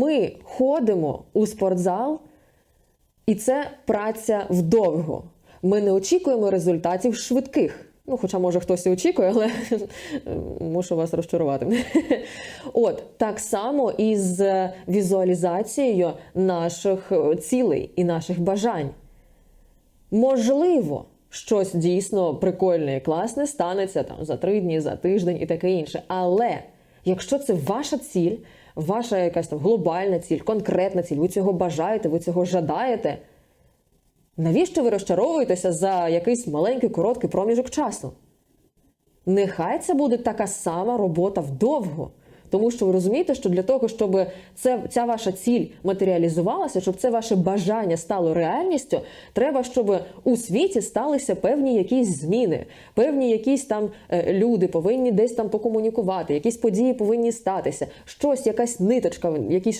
ми ходимо у спортзал, і це праця вдовго. Ми не очікуємо результатів швидких. Ну, хоча, може, хтось і очікує, але мушу вас розчарувати. От так само і з візуалізацією наших е, цілей і наших бажань. Можливо, щось дійсно прикольне і класне станеться там за три дні, за тиждень і таке інше. Але якщо це ваша ціль, ваша якась там глобальна ціль, конкретна ціль, ви цього бажаєте, ви цього жадаєте. Навіщо ви розчаровуєтеся за якийсь маленький короткий проміжок часу? Нехай це буде така сама робота вдовго. Тому що ви розумієте, що для того, щоб це, ця ваша ціль матеріалізувалася, щоб це ваше бажання стало реальністю, треба, щоб у світі сталися певні якісь зміни, певні якісь там е, люди повинні десь там покомунікувати, якісь події повинні статися, щось, якась ниточка, якісь